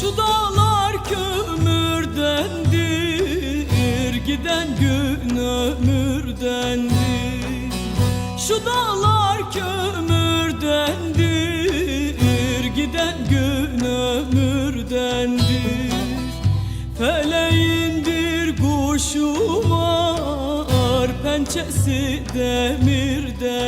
Şu dağlar kömürdendir Giden gün ömürdendir Şu dağlar kömürdendir Giden gün ömürdendir Feleğindir kuşumar Pençesi demirden